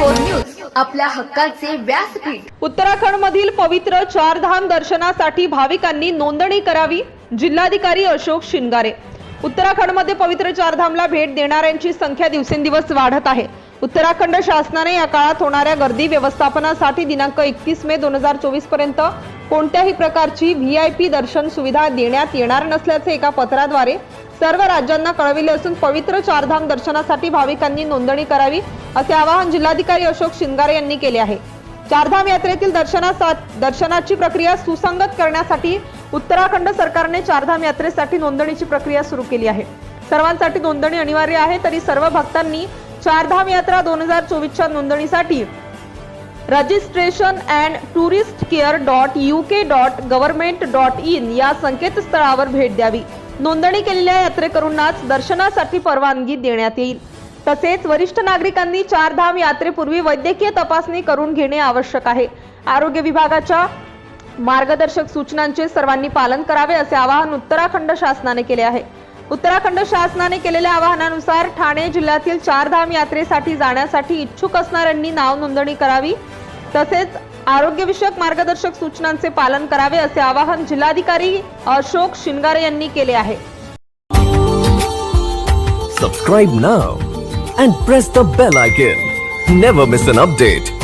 News आपल्या हक्काचे व्यासपीठ. उत्तराखंडमधील पवित्र चारधाम दर्शनासाठी भाविकांनी नोंदणी करावी जिल्हाधिकारी अशोक शिंगारे. उत्तराखंडमध्ये पवित्र चारधामला भेट देणाऱ्यांची संख्या दिवसेंदिवस वाढत आहे. उत्तराखंड शासनाने या काळात होणाऱ्या गर्दी व्यवस्थापनासाठी दिनांक एकतीस मे दोन हजार चोवीसपर्यंत कोणत्याही प्रकारची व्ही आय पी दर्शन सुविधा देण्यात येणार नसल्याचे एका पत्राद्वारे सर्व राज्यांना कळविले असून पवित्र चारधाम दर्शनासाठी भाविकांनी नोंदणी करावी असे आवाहन जिल्हाधिकारी अशोक शिंगारे यांनी केले आहे. चारधाम यात्रेतील दर्शनासा दर्शनाची प्रक्रिया सुसंगत करण्यासाठी उत्तराखंड सरकारने चारधाम यात्रेसाठी नोंदणीची प्रक्रिया सुरू केली आहे. सर्वांसाठी नोंदणी अनिवार्य आहे तरी सर्व भक्तांनी चारधाम यात्रा दोन हजार चोवीसच्या नोंदणीसाठी registration and tourist care dot U K dot government dot in या संकेतस्थळावर भेट द्यावी. नोंदणी केलेल्या यात्रेकरूंनाच दर्शनासाठी परवानगी देण्यात येईल. तसेच वरिष्ठ नागरिकांनी चारधाम यात्रेपूर्वी वैद्यकीय तपासणी करून घेणे आवश्यक आहे. आरोग्य विभागाच्या मार्गदर्शक सूचनांचे सर्वांनी पालन करावे असे आवाहन उत्तराखंड शासनाने केले आहे. उत्तराखंड शासनाने केलेल्या आवाहनानुसार ठाणे जिल्ह्यातील चारधाम यात्रेसाठी जाण्यासाठी इच्छुक असणाऱ्यांनी नाव नोंदणी करावी तसेच आरोग्यविषयक मार्गदर्शक सूचनांचे पालन करावे असे आवाहन जिल्हाधिकारी अशोक शिंगारे यांनी केले आहे. Subscribe now and press the bell icon never miss an update